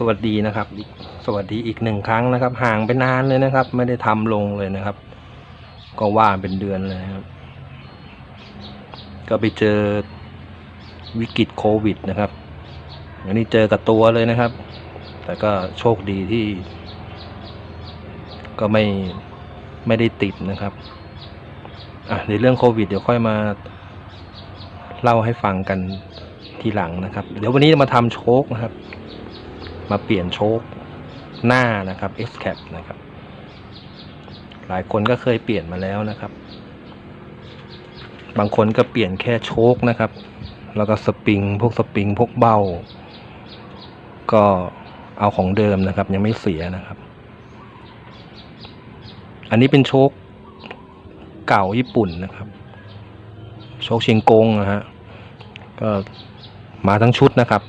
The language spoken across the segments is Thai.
สวัสดีนะครับ สวัสดีอีกหนึ่งครั้งนะครับ ห่างไปนานเลยนะครับ ไม่ได้ทำลงเลยนะครับ ก็ว่าเป็นเดือนเลยนะครับ ก็ไปเจอวิกฤตโควิดนะครับอันนี้เจอกับตัวเลยนะครับ แต่ก็โชคดีที่ ก็ไม่ไม่ได้ติดนะครับอะในเรื่องโควิด เดี๋ยวค่อยมาเล่าให้ฟังกันทีหลังนะครับ เดี๋ยววันนี้มาทำโชคนะครับ มาเปลี่ยนโชคหน้านะครับ X cap นะครับ หลายคนก็เคยเปลี่ยนมาแล้วนะครับ บางคนก็เปลี่ยนแค่โชคนะครับ แล้วก็สปริงพวกสปริงพวกเบ้า ก็เอาของเดิมนะครับ ยังไม่เสียนะครับ อันนี้เป็นโชคเก่าญี่ปุ่นนะครับ โชคเชียงกงนะฮะก็มาทั้งชุดนะครับ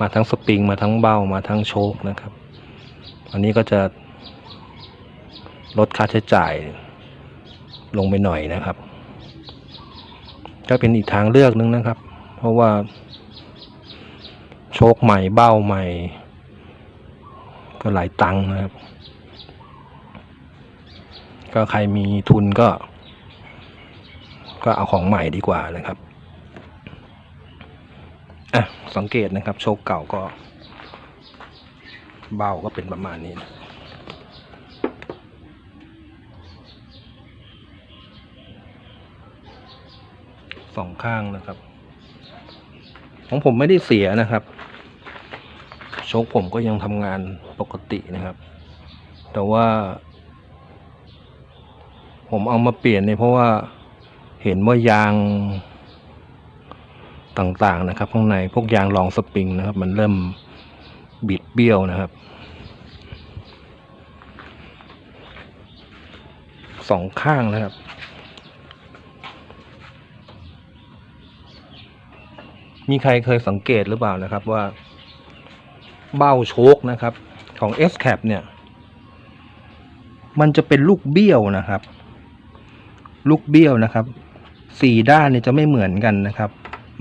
มาทั้งสปริงมาทั้งเบ้ามาทั้งโชคนะครับ อันนี้ก็จะลดค่าใช้จ่ายลงไปหน่อยนะครับ ก็เป็นอีกทางเลือกนึงนะครับ เพราะว่า โชคใหม่เบ้าใหม่ ก็หลายตังค์นะครับ ก็ใครมีทุนก็ ก็เอาของใหม่ดีกว่านะครับ สังเกตนะครับ โชคเก่าก็ เบ้าก็เป็นประมาณนี้นะสองข้างนะครับ ของผมไม่ได้เสียนะครับ โชคผมก็ยังทำงานปกตินะครับ แต่ว่า ผมเอามาเปลี่ยนเนี่ยเพราะว่าเห็นว่ายาง ต่างๆนะครับ ข้างในพวกยางรองสปริงนะครับ มันเริ่มบิดเบี้ยวนะครับสองข้างนะครับ มีใครเคยสังเกตหรือเปล่านะครับว่า เบ้าโชคนะครับของ S cap เนี่ย มันจะเป็นลูกเบี้ยวนะครับ ลูกเบี้ยวนะครับ สี่ด้านเนี่ยจะไม่เหมือนกันนะครับ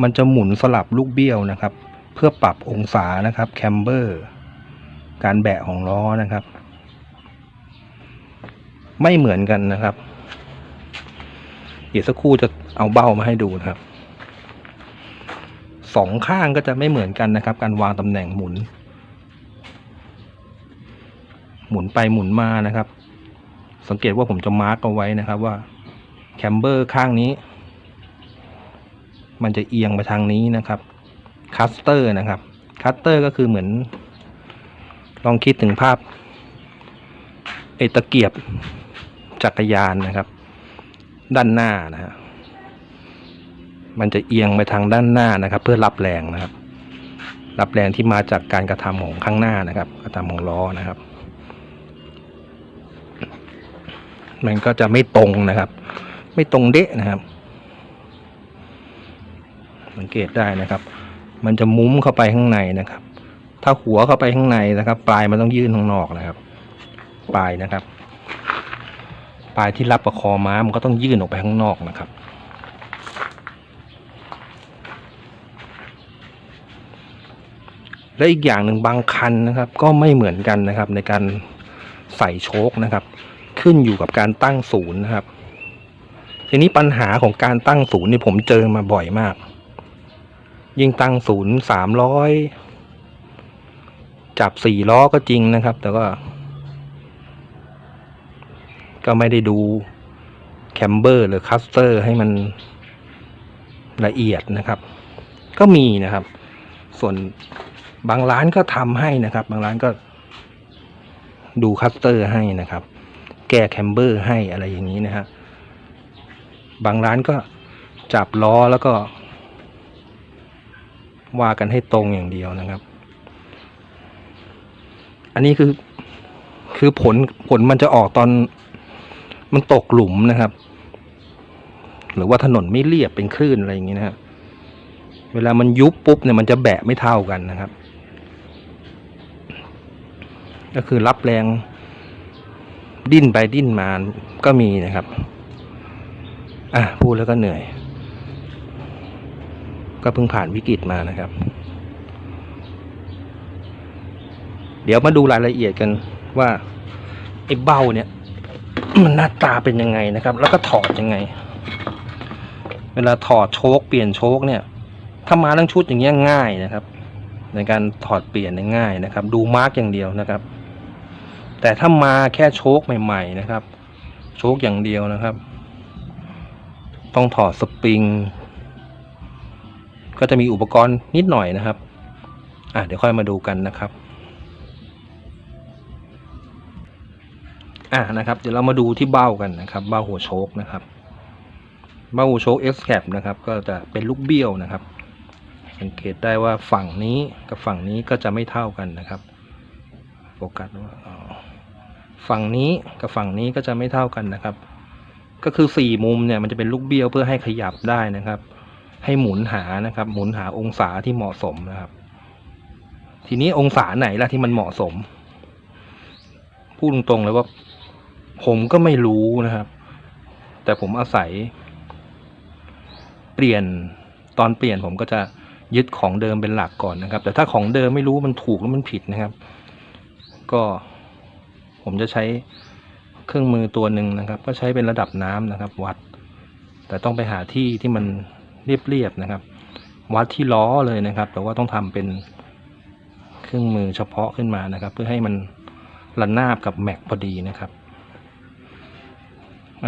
มันจะหมุนสลับลูกเบี้ยวนะครับ เพื่อปรับองศานะครับแคมเบอร์การแบะของล้อนะครับ ไม่เหมือนกันนะครับ เดี๋ยวสักครู่จะเอาเบ้ามาให้ดูนะครับสองข้างก็จะไม่เหมือนกันนะครับ การวางตำแหน่งหมุน หมุนไปหมุนมานะครับ สังเกตว่าผมจะมาร์กเอาไว้นะครับว่าแคมเบอร์ข้างนี้ มันจะเอียงไปทางนี้นะครับคัสเตอร์นะครับคัสเตอร์ก็คือเหมือน ลองคิดถึงภาพไอตะเกียบจักรยานนะครับ ด้านหน้านะฮะมันจะเอียงไปทางด้านหน้านะครับ เพื่อรับแรงนะครับ รับแรงที่มาจากการกระทำของข้างหน้านะครับ กระทำของล้อนะครับ มันก็จะไม่ตรงนะครับ ไม่ตรงเดะนะครับ สังเกตได้นะครับ มันจะมุ้มเข้าไปข้างในนะครับ ถ้าหัวเข้าไปข้างในนะครับ ปลายมันต้องยื่นข้างนอกนะครับ ปลายนะครับ ปลายที่รับประคอม้ามันก็ต้องยื่นออกไปข้างนอกนะครับ และอีกอย่างหนึ่งบางคันนะครับ ก็ไม่เหมือนกันนะครับ ในการใส่โชคนะครับ ขึ้นอยู่กับการตั้งศูนย์นะครับทีนี้ปัญหาของการตั้งศูนย์นี่ผมเจอมาบ่อยมาก ยิ่งตั้งศูนย์สามร้อยจับสี่ล้อก็จริงนะครับ แต่ก็ก็ไม่ได้ดูแคมเบอร์หรือคัสเตอร์ให้มันละเอียดนะครับ ก็มีนะครับ ส่วนบางร้านก็ทำให้นะครับ บางร้านก็ดูคัสเตอร์ให้นะครับ แก้แคมเบอร์ให้อะไรอย่างนี้นะฮะบางร้านก็จับล้อแล้วก็ ว่ากันให้ตรงอย่างเดียวนะครับ อันนี้คือคือผลผลมันจะออกตอนมันตกหลุมนะครับ หรือว่าถนนไม่เรียบเป็นคลื่นอะไรอย่างนี้นะฮะเวลามันยุบปุ๊บเนี่ยมันจะแบะไม่เท่ากันนะครับ ก็คือรับแรงดิ้นไปดิ้นมาก็มีนะครับ อะพูดแล้วก็เหนื่อย ก็เพิ่งผ่านวิกฤตมานะครับ เดี๋ยวมาดูรายละเอียดกันว่าไอ้เบ้าเนี่ย มันหน้าตาเป็นยังไงนะครับ แล้วก็ถอดยังไง เวลาถอดโชคเปลี่ยนโชคเนี่ยถ้ามาทั้งชุดอย่างเงี้ยง่ายนะครับ ในการถอดเปลี่ยนง่ายนะครับ ดูมาร์กอย่างเดียวนะครับ แต่ถ้ามาแค่โชคใหม่ ๆ นะครับ โชคอย่างเดียวนะครับ ต้องถอดสปริง ก็จะมีอุปกรณ์นิดหน่อยนะครับ อะเดี๋ยวค่อยมาดูกันนะครับ อะนะครับ เดี๋ยวเรามาดูที่เบ้ากันนะครับเบ้าหัวโชคนะครับเบ้าหัวโชค S cap นะครับ ก็จะเป็นลูกเบี้ยวนะครับ สังเกตได้ว่าฝั่งนี้กับฝั่งนี้ก็จะไม่เท่ากันนะครับโฟกัสว่าฝั่งนี้กับฝั่งนี้ก็จะไม่เท่ากันนะครับ ก็คือสี่มุมเนี่ยมันจะเป็นลูกเบี้ยวเพื่อให้ขยับได้นะครับ ให้หมุนหานะครับ หมุนหาองศาที่เหมาะสมนะครับ ทีนี้องศาไหนล่ะที่มันเหมาะสม พูดตรงๆเลยว่า ผมก็ไม่รู้นะครับ แต่ผมอาศัย เปลี่ยนตอนเปลี่ยนผมก็จะยึดของเดิมเป็นหลักก่อนนะครับ แต่ถ้าของเดิมไม่รู้มันถูกหรือมันผิดนะครับ ก็ผมจะใช้เครื่องมือตัวหนึ่งนะครับ ก็ใช้เป็นระดับน้ำนะครับ วัด แต่ต้องไปหาที่ที่มัน เรียบๆนะครับ วัดที่ล้อเลยนะครับ แต่ว่าต้องทำเป็นเครื่องมือเฉพาะขึ้นมานะครับ เพื่อให้มันระนาบกับแม็กพอดีนะครับ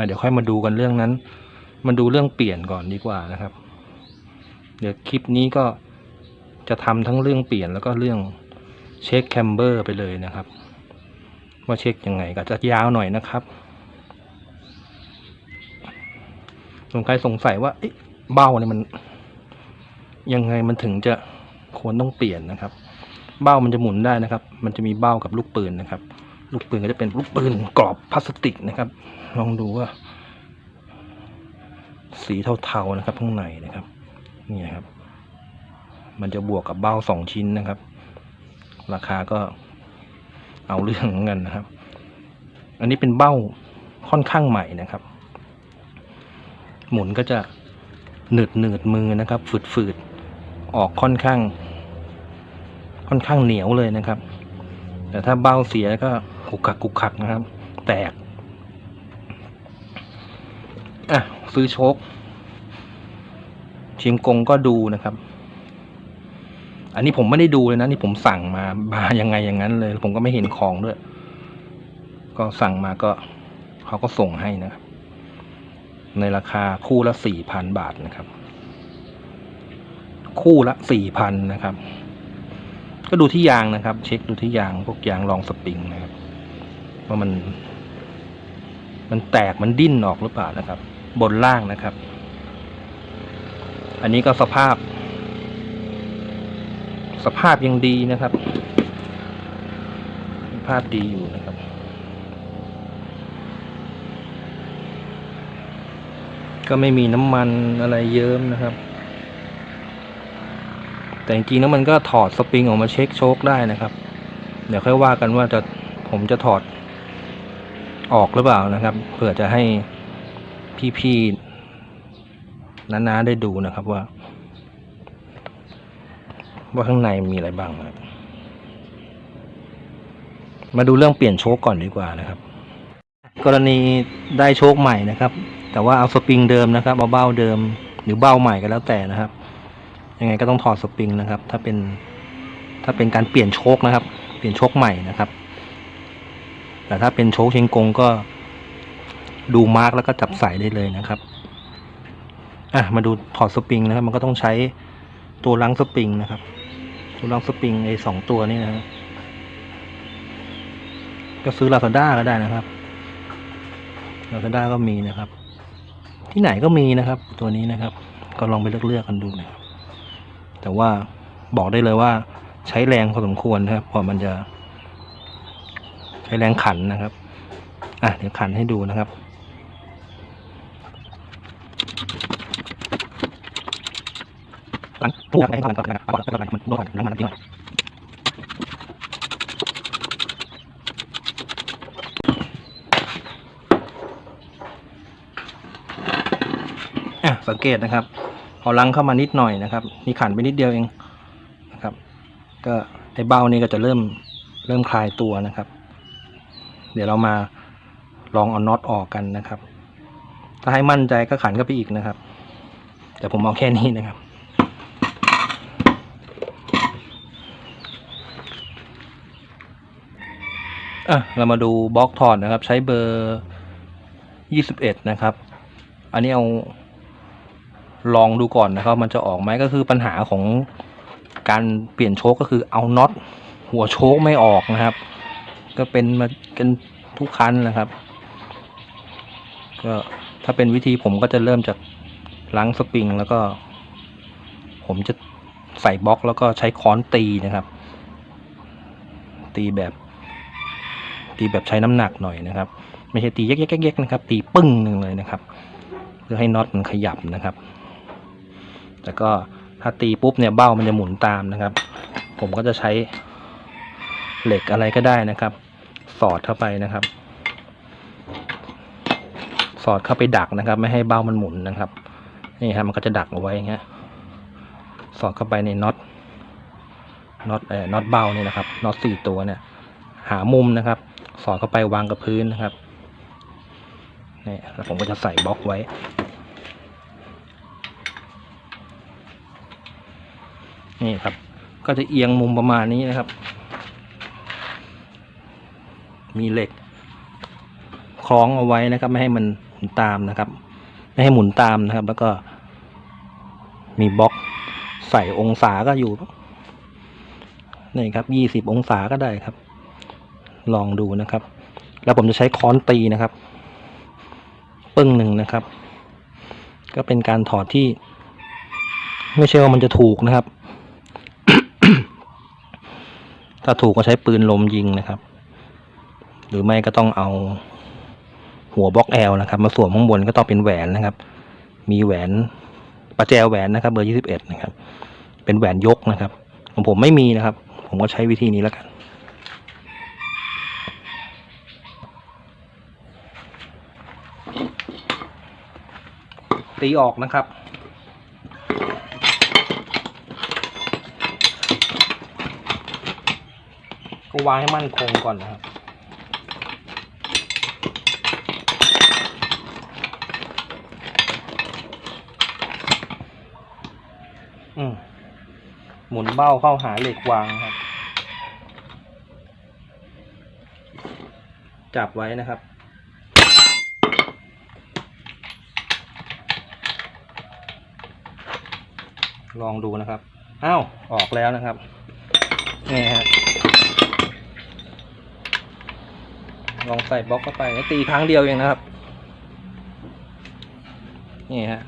เดี๋ยวค่อยมาดูกันเรื่องนั้น มาดูเรื่องเปลี่ยนก่อนดีกว่านะครับ เดี๋ยวคลิปนี้ก็จะทำทั้งเรื่องเปลี่ยนแล้วก็เรื่องเช็คแคมเบอร์ไปเลยนะครับ ว่าเช็คยังไงก็จะยาวหน่อยนะครับสงใครสงสัยว่าเอ๊ะ เบ้าเนี่ยมัน ยังไงมันถึงจะควรต้องเปลี่ยนนะครับ เบ้ามันจะหมุนได้นะครับ มันจะมีเบ้ากับลูกปืนนะครับ ลูกปืนก็จะเป็นลูกปืนกรอบพลาสติกนะครับ ลองดูว่า สีเทาๆนะครับข้างในนะครับนี่ครับ มันจะบวกกับเบ้าสองชิ้นนะครับ ราคาก็เอาเรื่องเหมือนกันนะครับ อันนี้เป็นเบ้าค่อนข้างใหม่นะครับ หมุนก็จะ หนืดหนืดมือนะครับ ฝืดฝืดออกค่อนข้าง ค่อนข้างเหนียวเลยนะครับ แต่ถ้าเบ้าเสียก็กุกขักกุกขักนะครับ แตกอะซื้อโชคเชียงกงก็ดูนะครับ อันนี้ผมไม่ได้ดูเลยนะนี่ผมสั่งมามายังไงอย่างนั้นเลย ผมก็ไม่เห็นของด้วย ก็สั่งมาก็เขาก็ส่งให้นะครับ ในราคาคู่ละสี่พันบาทนะครับ คู่ละสี่พันนะครับ ก็ดูที่ยางนะครับ เช็คดูที่ยางพวกยางรองสปริงนะครับว่ามัน มันแตกมันดิ้นออกหรือเปล่านะครับ บนล่างนะครับ อันนี้ก็สภาพ สภาพยังดีนะครับสภาพดีอยู่นะครับ ก็ไม่มีน้ำมันอะไรเยิ้มนะครับ แต่จริงๆแล้วมันก็ถอดสปริงออกมาเช็คโชคได้นะครับ เดี๋ยวค่อยว่ากันว่าจะผมจะถอดออกหรือเปล่านะครับเผื่อจะให้พี่ๆน้าๆได้ดูนะครับว่า ว่าข้างในมีอะไรบ้างนะมาดูเรื่องเปลี่ยนโชคก่อนดีกว่านะครับ กรณีได้โชคใหม่นะครับ แต่ว่าเอาสปริงเดิมนะครับเอาเบ้าเดิม หรือเบ้าใหม่ก็แล้วแต่นะครับ ยังไงก็ต้องถอดสปริงนะครับ ถ้าเป็นถ้าเป็นการเปลี่ยนโชคนะครับ เปลี่ยนโชคใหม่นะครับ แต่ถ้าเป็นโชคเชงกงก็ดูมาร์กแล้วก็จับใส่ได้เลยนะครับอะมาดูถอดสปริงนะครับ มันก็ต้องใช้ตัวลังสปริงนะครับ ตัวลังสปริงไอ้สองตัวนี้นะครับก็ซื้อลาซาด้าก็ได้นะครับลาซาด้าก็มีนะครับ ที่ไหนก็มีนะครับ ตัวนี้นะครับ ก็ลองไปเลือกเลือกๆกันดูนะแต่ว่าบอกได้เลยว่าใช้แรงพอสมควรนะครับเพอมันจะ ใช้แรงขันนะครับ อะเดี๋ยวขันให้ดูนะครับหลังถูกให้ก่อนก่อนก่อนก่อนก่อนมันนวดก่อนน้ำมันนิดหน่อย สังเกตนะครับเอาลังเข้ามานิดหน่อยนะครับนี่ขันไปนิดเดียวเองนะครับ ก็ไอเบ้านี่ก็จะเริ่มเริ่มคลายตัวนะครับ เดี๋ยวเรามาลองเอาน็อตออกกันนะครับ ถ้าให้มั่นใจก็ขันเข้าไปอีกนะครับ แต่ผมเอาแค่นี้นะครับอะเรามาดูบล็อกถอดนะครับ ใช้เบอร์ยี่สิบเอ็ดนะครับ อันนี้เอา ลองดูก่อนนะครับ มันจะออกไหมก็คือปัญหาของการเปลี่ยนโชคก็คือเอาน็อตหัวโชคไม่ออกนะครับ ก็เป็นมากันทุกคันนะครับ ก็ถ้าเป็นวิธีผมก็จะเริ่มจากล้างสปริงแล้วก็ ผมจะใส่บล็อกแล้วก็ใช้ค้อนตีนะครับ ตีแบบ ตีแบบใช้น้ำหนักหน่อยนะครับ ไม่ใช่ตีแยกๆๆนะครับ ตีปึ้งหนึ่งเลยนะครับ เพื่อให้น็อตมันขยับนะครับ แต่ก็ถ้าตีปุ๊บเนี่ยเบ้ามันจะหมุนตามนะครับ ผมก็จะใช้เหล็กอะไรก็ได้นะครับ สอดเข้าไปนะครับ สอดเข้าไปดักนะครับ ไม่ให้เบ้ามันหมุนนะครับนี่ครับมันก็จะดักเอาไว้อย่างเงี้ยสอดเข้าไปในน็อตน็อตเอ่อน็อตเบ้านี่นะครับน็อตสี่ตัวเนี่ย หามุมนะครับ สอดเข้าไปวางกับพื้นนะครับนี่แล้วผมก็จะใส่บล็อกไว้ นี่ครับ ก็จะเอียงมุมประมาณนี้นะครับ มีเหล็กคล้องเอาไว้นะครับ ไม่ให้มันหมุนตามนะครับ ไม่ให้หมุนตามนะครับ แล้วก็ มีบล็อกใส่องศาก็อยู่นี่ครับยี่สิบองศาก็ได้ครับ ลองดูนะครับ แล้วผมจะใช้ค้อนตีนะครับ ปึ้งหนึ่งนะครับ ก็เป็นการถอดที่ ไม่ใช่ว่ามันจะถูกนะครับ ถ้าถูกก็ใช้ปืนลมยิงนะครับ หรือไม่ก็ต้องเอาหัวบล็อกแอลนะครับ มาสวมข้างบนก็ต้องเป็นแหวนนะครับ มีแหวนประแจแหวนนะครับ เบอร์ยี่สิบเอ็ดนะครับ เป็นแหวนยกนะครับของผมไม่มีนะครับ ผมก็ใช้วิธีนี้แล้วกันตีออกนะครับ วางให้มั่นคงก่อนนะครับอืมหมุนเบ้าเข้าหาเหล็กวางครับ จับไว้นะครับ ลองดูนะครับ อ้าว ออกแล้วนะครับ นี่ฮะ ล องใส่บล็อกเข้าไปตีครั้งเดียวเองนะครับ นี่ฮะ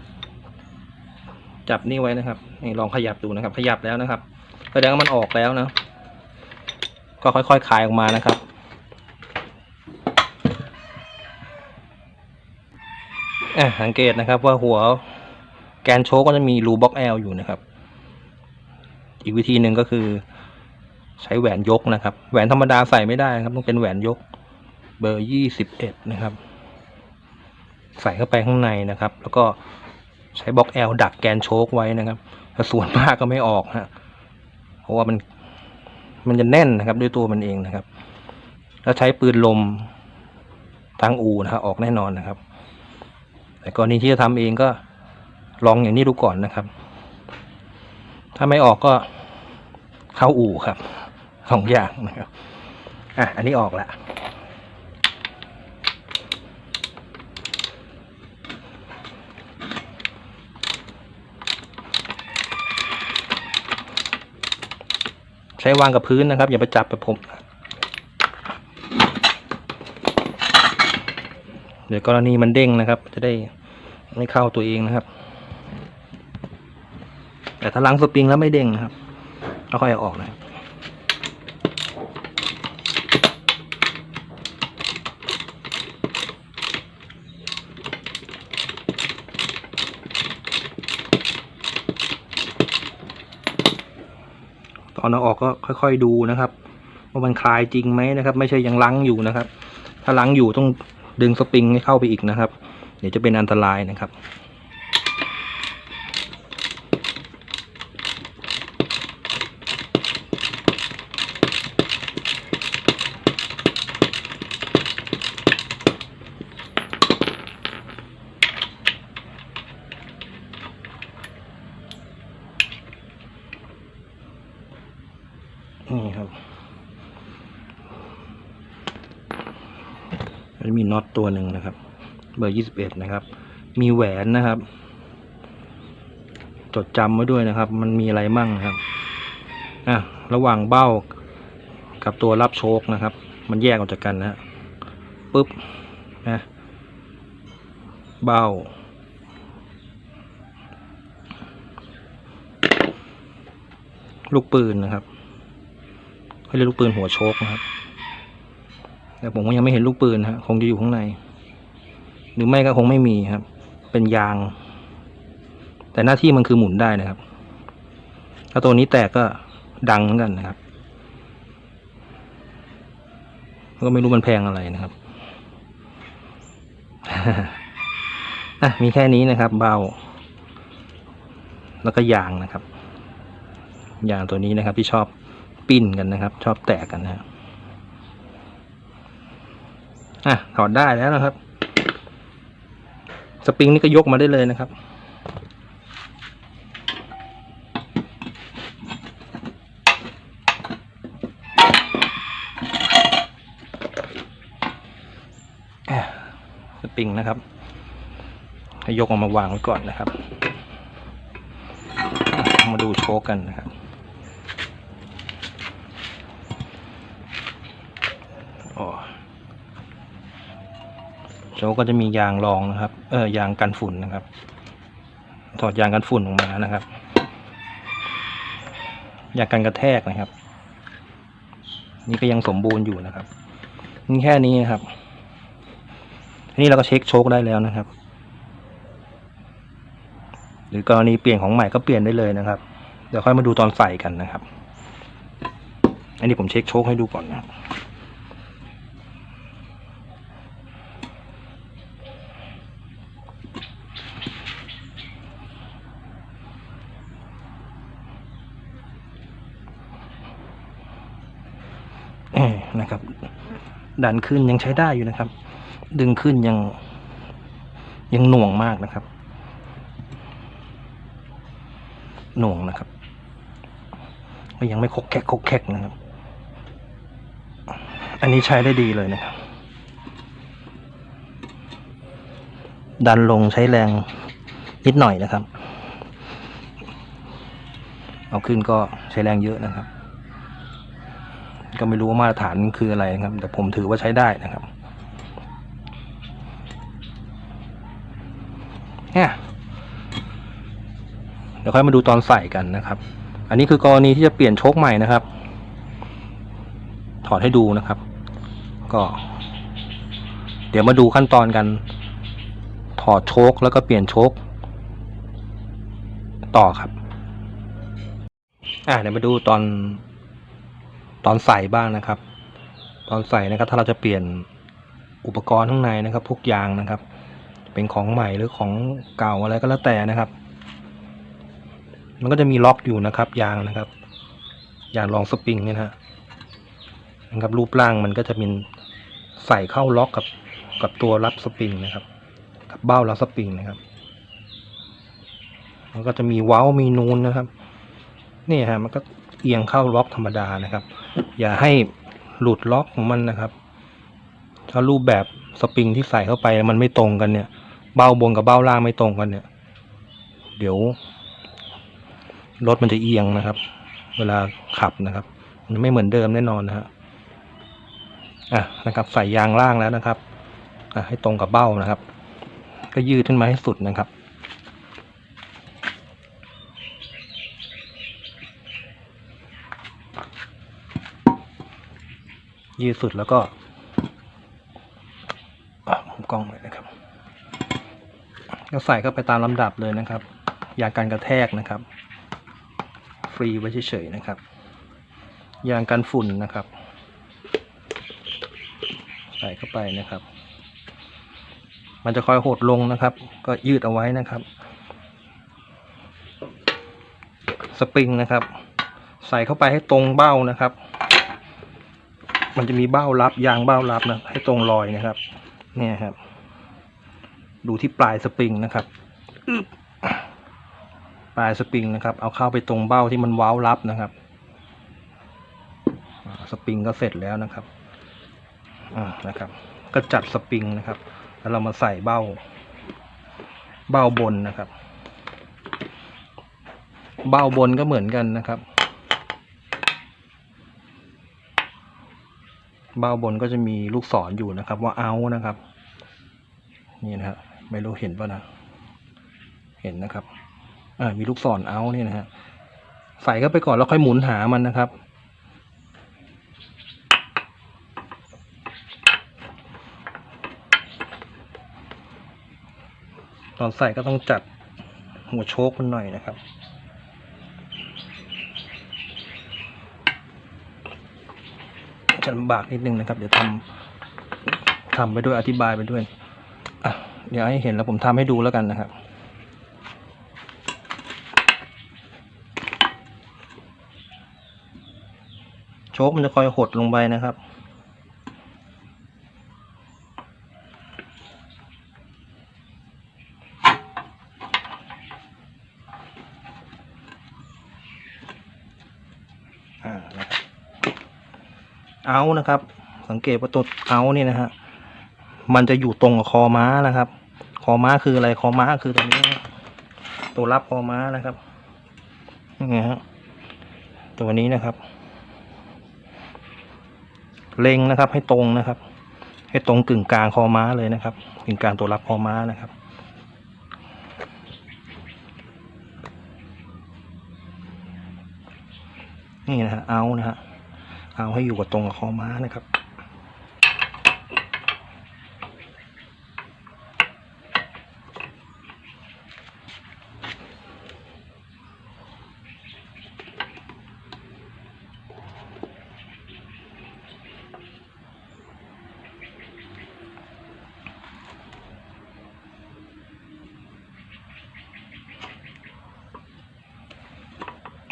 จับนี่ไว้นะครับ นี่ลองขยับดูนะครับ ขยับแล้วนะครับแสดงว่ามันออกแล้วนะ ก็ค่อยๆคลายออกมานะครับอะสังเกตนะครับว่าหัวแกนโชกก็จะมีรูบล็อกแอลอยู่นะครับ อีกวิธีหนึ่งก็คือ ใช้แหวนยกนะครับ แหวนธรรมดาใส่ไม่ได้นะครับ ต้องเป็นแหวนยก เบอร์ยี่สิบเอ็ดนะครับ ใส่เข้าไปข้างในนะครับ แล้วก็ใช้บล็อกแอลดักแกนโชกไว้นะครับแต่ส่วนมากก็ไม่ออกฮะเพราะว่ามันมันจะแน่นนะครับ ด้วยตัวมันเองนะครับ แล้วใช้ปืนลมทางอูนะครับออกแน่นอนนะครับ แต่กรณีที่จะทำเองก็ลองอย่างนี้ดูก่อนนะครับ ถ้าไม่ออกก็เข้าอู่ครับสองอย่างนะครับ อะ อันนี้ออกแล้ว ช้วางกับพื้นนะครับ อย่าไปจับแบบผมเดี๋ยวกรณีมันเด้งนะครับ จะได้ไม่เข้าตัวเองนะครับ แต่ถ้าล้างสปริงแล้วไม่เด้งนะครับก็ค่อยอออกนะครับ เอนเอาออกก็ค่อย ๆดูนะครับว่ามันคลายจริงไหมนะครับ ไม่ใช่ยังลังอยู่นะครับ ถ้าลังอยู่ต้องดึงสปริงให้เข้าไปอีกนะครับ เดี๋ยวจะเป็นอันตรายนะครับ อ แล้วมีน็อ ตัวหนึ่งนะครับ เบอร์ยี่สิบเอ็ดนะครับ มีแหวนนะครับ จดจำไว้ด้วยนะครับ มันมีอะไรมั่งนะครับอะระหว่างเบ้ากับตัวรับโชคนะครับ มันแยกออกจากกันนะฮะปุ๊บนะเบ้า ลูกปืนนะครับเขาเรียกลูกปืนหัวโชคนะครับ แต่ผมก็ยังไม่เห็นลูกปืนฮะคงจะอยู่ข้างใน หรือไม่ก็คงไม่มีครับ เป็นยาง แต่หน้าที่มันคือหมุนได้นะครับ ถ้าตัวนี้แตกก็ดังเหมือนกันนะครับ ก็ไม่รู้มันแพงอะไรนะครับอะมีแค่นี้นะครับ เบา แล้วก็ยางนะครับ ยางตัวนี้นะครับที่ชอบปิ้นกันนะครับ ชอบแตกกันนะครับ อะถอดได้แล้วนะครับ สปริงนี่ก็ยกมาได้เลยนะครับ สปริงนะครับให้ยกออกมาวางไว้ก่อนนะครับ มาดูโชคกันนะครับโอ้ โชก็จะมียางรองนะครับ เออยางกันฝุ่นนะครับ ถอดยางกันฝุ่นออกมานะครับ ยางกันกระแทกนะครับ นี่ก็ยังสมบูรณ์อยู่นะครับนี่แค่นี้นะครับอันนี้เราก็เช็คโชคได้แล้วนะครับ หรือกรณีเปลี่ยนของใหม่ก็เปลี่ยนได้เลยนะครับ เดี๋ยวค่อยมาดูตอนใส่กันนะครับ อันนี้ผมเช็คโชคให้ดูก่อนนะครับ นะครับ ดันขึ้นยังใช้ได้อยู่นะครับ ดึงขึ้นยังยังหน่วงมากนะครับ หน่วงนะครับก็ยังไม่คกแคกคกแคกนะครับ อันนี้ใช้ได้ดีเลยนะครับ ดันลงใช้แรงนิดหน่อยนะครับ เอาขึ้นก็ใช้แรงเยอะนะครับ ก็ไม่รู้ว่ามาตรฐานคืออะไรนะครับ แต่ผมถือว่าใช้ได้นะครับเนี่ยเดี๋ยวค่อยมาดูตอนใส่กันนะครับ อันนี้คือกรณีที่จะเปลี่ยนโชคใหม่นะครับ ถอดให้ดูนะครับ ก็ เดี๋ยวมาดูขั้นตอนกัน ถอดโชคแล้วก็เปลี่ยนโชคต่อครับ อ่าเดี๋ยวมาดูตอน ตอนใส่บ้างนะครับ ตอนใส่นะครับ ถ้าเราจะเปลี่ยนอุปกรณ์ข้างในนะครับ พวกยางนะครับ เป็นของใหม่หรือของเก่าอะไรก็แล้วแต่นะครับ มันก็จะมีล็อกอยู่นะครับ ยางนะครับ ยางรองสปริงเนี่ยนะฮะนะครับ รูปร่างมันก็จะเป็นใส่เข้าล็อกกับกับตัวรับสปริงนะครับ กับเบ้ารับสปริงนะครับ มันก็จะมีเว้ามีนูนนะครับ นี่ฮะมันก็เอียงเข้าล็อกธรรมดานะครับ อย่าให้หลุดล็อกของมันนะครับ ถ้ารูปแบบสปริงที่ใส่เข้าไปมันไม่ตรงกันเนี่ย เบ้าบนกับเบ้าล่างไม่ตรงกันเนี่ย เดี๋ยวรถมันจะเอียงนะครับ เวลาขับนะครับ มันไม่เหมือนเดิมแน่นอนนะฮะอะนะครับ ใส่ยางล่างแล้วนะครับอะให้ตรงกับเบ้านะครับ ก็ยืดขึ้นมาให้สุดนะครับ ยืดสุดแล้วก็อะผมกล้องเลยนะครับก็ใส่เข้าไปตามลำดับเลยนะครับ ยางกันกระแทกนะครับ ฟรีไว้เฉยๆนะครับ ยางกันฝุ่นนะครับ ใส่เข้าไปนะครับ มันจะคอยหดลงนะครับ ก็ยืดเอาไว้นะครับ สปริงนะครับ ใส่เข้าไปให้ตรงเบ้านะครับ มันจะมีเบ้ารับยางเบ้ารับนะให้ตรงรอยนะครับ เนี่ยครับ ดูที่ปลายสปริงนะครับปลายสปริงนะครับ เอาเข้าไปตรงเบ้าที่มันเว้ารับนะครับสปริงก็เสร็จแล้วนะครับอ่านะครับ ก็จัดสปริงนะครับ แล้วเรามาใส่เบ้า เบ้าบนนะครับ เบ้าบนก็เหมือนกันนะครับ เบ้าบนก็จะมีลูกศรอยู่นะครับ ว่าเอานะครับ นี่นะครับไม่รู้เห็นป่ะนะ เห็นนะครับอ่ามีลูกศรเอานี่นะฮะใส่เข้าไปก่อนแล้วค่อยหมุนหามันนะครับ ตอนใส่ก็ต้องจัดหัวโชคมันหน่อยนะครับ จะลำบากนิดนึงนะครับ เดี๋ยวทำทำไปด้วยอธิบายไปด้วยอะเดี๋ยวให้เห็นแล้วผมทำให้ดูแล้วกันนะครับโชคมันจะคอยหดลงไปนะครับ อ่านะครับานะครับ สังเกตว่าตัวเอานี่นะฮะมันจะอยู่ตรงกับคอม้านะครับ คอม้าคืออะไรคอม้าคือตรงนี้ตัวรับคอม้านะครับนี่ฮะตัวนี้นะครับเล็งนะครับ ให้ตรงนะครับ ให้ตรงกึ่งกลางคอม้าเลยนะครับ กึ่งกลางตัวรับคอม้านะครับนี่นะฮะเอานะฮะ เอาให้อยู่กับตรงกับคอม้านะครับ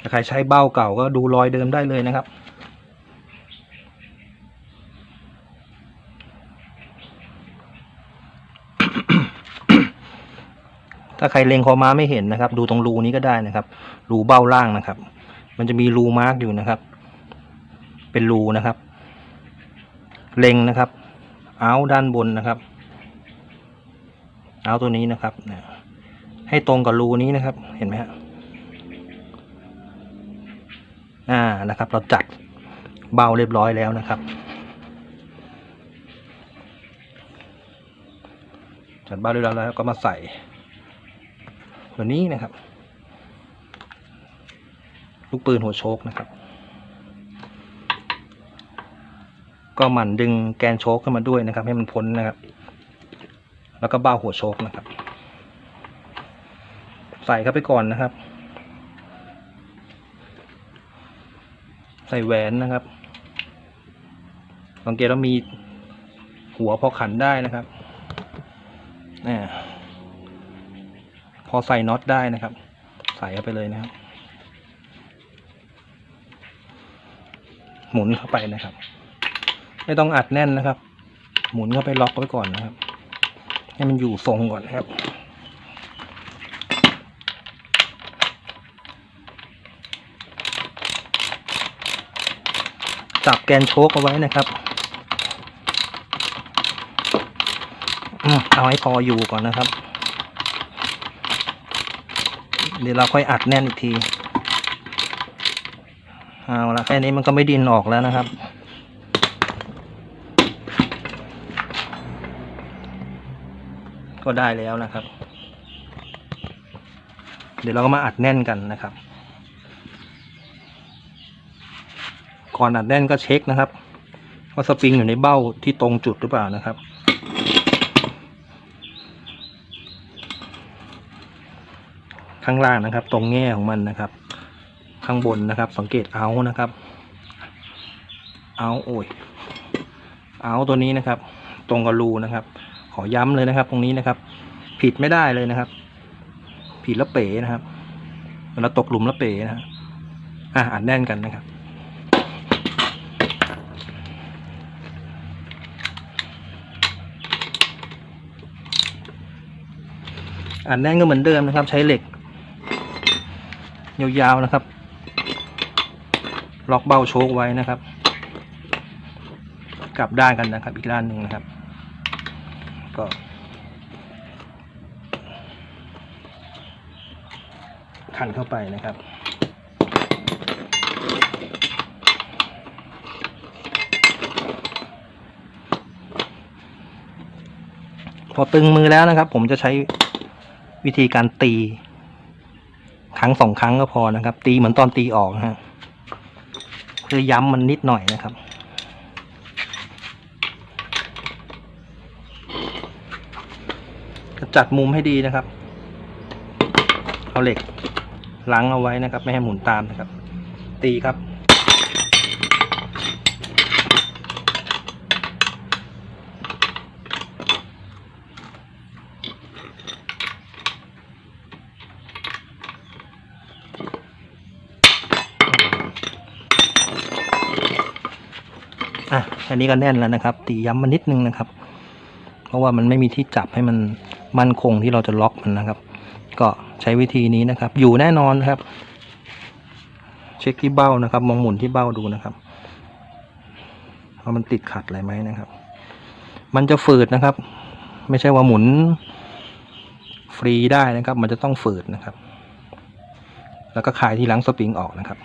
ถ้าใครใช้เบ้าเก่าก็ดูรอยเดิมได้เลยนะครับ ถ้าใครเล็งคอม้าไม่เห็นนะครับ ดูตรงรูนี้ก็ได้นะครับ รูเบ้าล่างนะครับ มันจะมีรูมาร์กอยู่นะครับ เป็นรูนะครับ เล็งนะครับ เอาด้านบนนะครับ เอาตัวนี้นะครับ ให้ตรงกับรูนี้นะครับ เห็นไหมฮะอ่านะครับ เราจัดเบาเรียบร้อยแล้วนะครับ จัดเบาเรียบร้อยแล้วก็มาใส่ ตัวนี้นะครับ ลูกปืนหัวโชคนะครับ ก็หมั่นดึงแกนโชคขึ้นมาด้วยนะครับ ให้มันพ้นนะครับ แล้วก็เบ้าหัวโชคนะครับ ใส่เข้าไปก่อนนะครับ ใส่แหวนนะครับสังเกตว่ามีหัวพอขันได้นะครับนี่พ อใส่น็อตได้นะครับ ใส่เข้าไปเลยนะครับ หมุนเข้าไปนะครับ ไม่ต้องอัดแน่นนะครับ หมุนเข้าไปล็อกไว้ก่อนนะครับ ให้มันอยู่ทรงก่อนนะครับจับแกนโชคเอาไว้นะครับ เอาให้พออยู่ก่อนนะครับ เดี๋ยวเราค่อยอัดแน่นอีกทีเอาละแค่นี้มันก็ไม่ดินออกแล้วนะครับ ก็ได้แล้วนะครับ เดี๋ยวเราก็มาอัดแน่นกันนะครับ ก่อนอัดแน่นก็เช็คนะครับว่าสปริงอยู่ในเบ้าที่ตรงจุดหรือเปล่านะครับ ข้างล่างนะครับ ตรงแง่ของมันนะครับ ข้างบนนะครับ สังเกตเอานะครับ เอาโอ้ยเอาตัวนี้นะครับ ตรงกับรูนะครับ ขอย้ำเลยนะครับ ตรงนี้นะครับ ผิดไม่ได้เลยนะครับ ผิดแล้วเป๋นะครับเวลาตกหลุมแล้วเป๋นะฮะอะอัดแน่นกันนะครับอันแน่นก็เหมือนเดิมนะครับ ใช้เหล็ก ยาวๆนะครับ ล็อกเบ้าโชคไว้นะครับ กลับด้านกันนะครับ อีกด้านหนึ่งนะครับ ก็ขันเข้าไปนะครับพอตึงมือแล้วนะครับ ผมจะใช้วิธีการตี รั้งสองครั้งก็พอนะครับ ตีเหมือนตอนตีออกนะฮะเพื่อย้ำมันนิดหน่อยนะครับจัดมุมให้ดีนะครับ เอาเหล็กล้างเอาไว้นะครับ ไม่ให้หมุนตามนะครับ ตีครับ อะอันนี้ก็แน่นแล้วนะครับ ตีย้ำมันนิดนึงนะครับ เพราะว่ามันไม่มีที่จับให้มันมั่นคงที่เราจะล็อกมันนะครับ ก็ใช้วิธีนี้นะครับ อยู่แน่นอนนะครับ เช็คที่เบ้านะครับ มองหมุนที่เบ้าดูนะครับว่ามันติดขัดอะไรไหมนะครับ มันจะฝืดนะครับ ไม่ใช่ว่าหมุนฟรีได้นะครับ มันจะต้องฝืดนะครับ แล้วก็คลายที่หลังสปริงออกนะครับ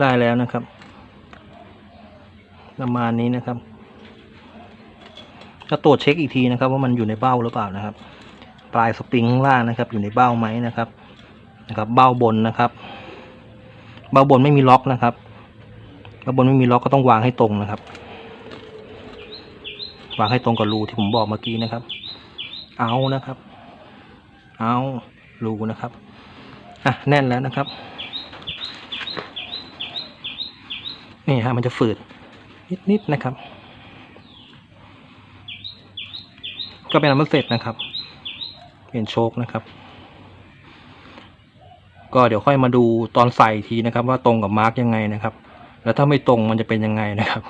ได้แล้วนะครับ ประมาณนี้นะครับก็ตรวจเช็คอีกทีนะครับ ว่ามันอยู่ในเบ้าหรือเปล่านะครับ ปลายสปริงข้างล่างนะครับ อยู่ในเบ้าไหมนะครับนะครับ เบ้าบนนะครับ เบ้าบนไม่มีล็อกนะครับเบ้าบนไม่มีล็อกก็ต้องวางให้ตรงนะครับ วางให้ตรงกับรูที่ผมบอกเมื่อกี้นะครับ เอานะครับ เอารูนะครับอะแน่นแล้วนะครับ นี่ฮะมันจะฝืดนิดๆนะครับ ก็เป็นอันเสร็จนะครับ เปลี่ยนโชคนะครับ ก็เดี๋ยวค่อยมาดูตอนใส่ทีนะครับ ว่าตรงกับมาร์กยังไงนะครับ แล้วถ้าไม่ตรงมันจะเป็นยังไงนะครับ